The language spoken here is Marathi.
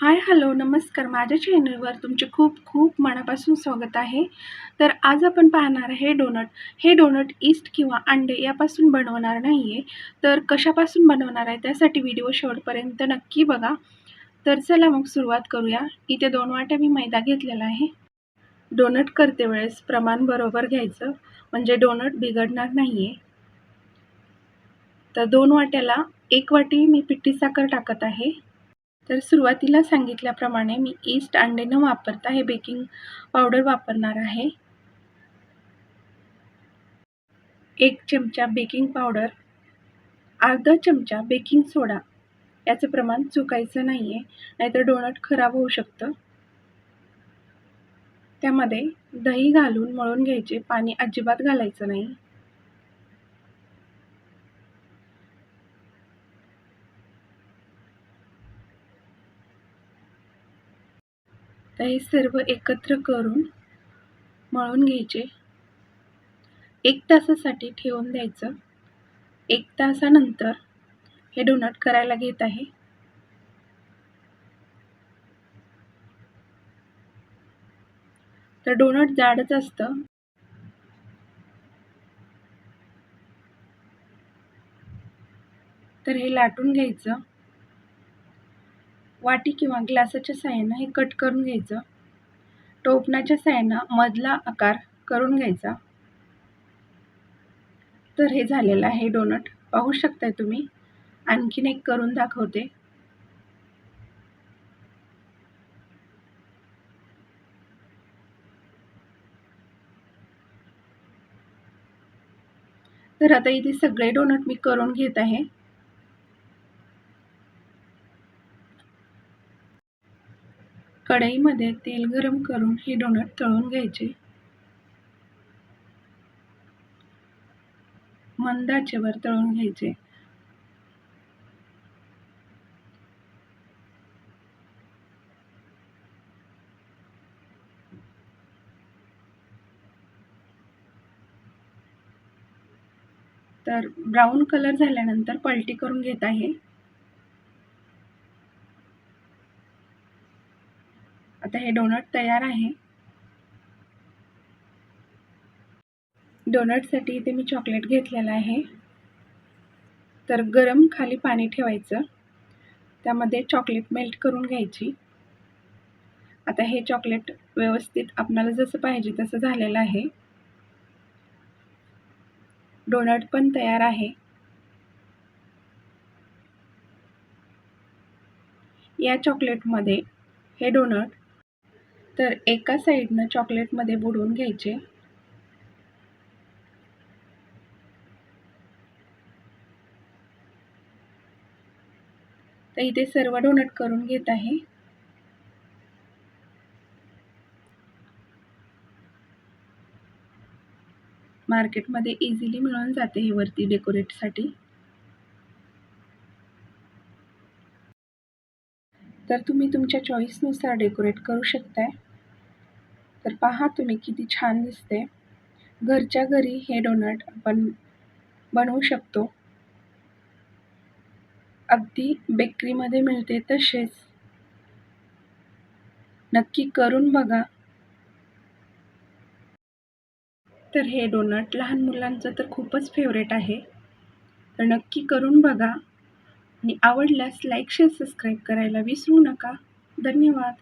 हाय हॅलो नमस्कार. माझ्या चॅनलवर तुमचे खूप खूप मनापासून स्वागत आहे. तर आज आपण पाहणार आहे डोनट. हे डोनट ईस्ट किंवा अंडे यापासून बनवणार नाही आहे तर कशापासून बनवणार आहे त्यासाठी व्हिडिओ शेवटपर्यंत नक्की बघा. तर चला मग सुरुवात करूया. इथे दोन वाट्या मी मैदा घेतलेला आहे. डोनट करते वेळेस प्रमाण बरोबर घ्यायचं. म्हणजे डोनट बिघडणार नाही आहे तर दोन वाट्याला एक वाटी मी पिठी साखर टाकत आहे. तर सुरुवातीला सांगितल्याप्रमाणे मी ईस्ट अंडे न वापरता हे बेकिंग पावडर वापरणार आहे. एक चमचा बेकिंग पावडर अर्धा चमचा बेकिंग सोडा याचं प्रमाण चुकायचं नाही आहे नाहीतर डोनट खराब होऊ शकतं. त्यामध्ये दही घालून मळून घ्यायचे पाणी अजिबात घालायचं नाही. तर हे सर्व एकत्र करून मळून घ्यायचे. एक तासासाठी ठेवून द्यायचं. एक तासानंतर हे डोनट करायला घेत आहे. तर डोनट जाडच असतं. तर हे लाटून घ्यायचं. वाटी किंवा ग्लासाच्या साह्यानं हे कट करून घ्यायचं. टोपणाच्या साह्यानं मधला आकार करून घ्यायचा. तर हे झालेलं आहे डोनट. पाहू शकताय तुम्ही? आणखीन एक करून दाखवते. तर आता इथे सगळे डोनट मी करून घेत आहे. कढईमध्ये तेल गरम करून हे डोनट तळून घ्यायचे. मंदाचेवर तळून घ्यायचे. तर ब्राऊन कलर झाल्यानंतर पलटी करून घेत आहे. आता हे डोनट तयार आहे. डोनटसाठी इथे मी चॉकलेट घेतलेलं आहे. तर गरम खाली पाणी ठेवायचं. त्यामध्ये चॉकलेट मेल्ट करून घ्यायची. आता हे चॉकलेट व्यवस्थित आपणाला जसं पाहिजे तसं झालेलं आहे. डोनट पण तयार आहे. या चॉकलेटमध्ये हे डोनट तर एका साईडनं चॉकलेटमध्ये बुडवून घ्यायचे. तर इथे सर्व डोनट करून घेत आहे. मार्केटमध्ये इझिली मिळून जाते हे वरती डेकोरेटसाठी तर तुम्ही तुमच्या चॉईसनुसार डेकोरेट करू शकताय. तर पहा तुम्ही किती छान दिसते. घरच्या घरी हे डोनट आपण बनवू शकतो. अगदी बेकरीमध्ये मिळते तसेच. नक्की करून बघा. तर हे डोनट लहान मुलांचं तर खूपच फेवरेट आहे. तर नक्की करून बघा. आणि आवडल्यास लाईक शेअर सबस्क्राईब करायला विसरू नका. धन्यवाद.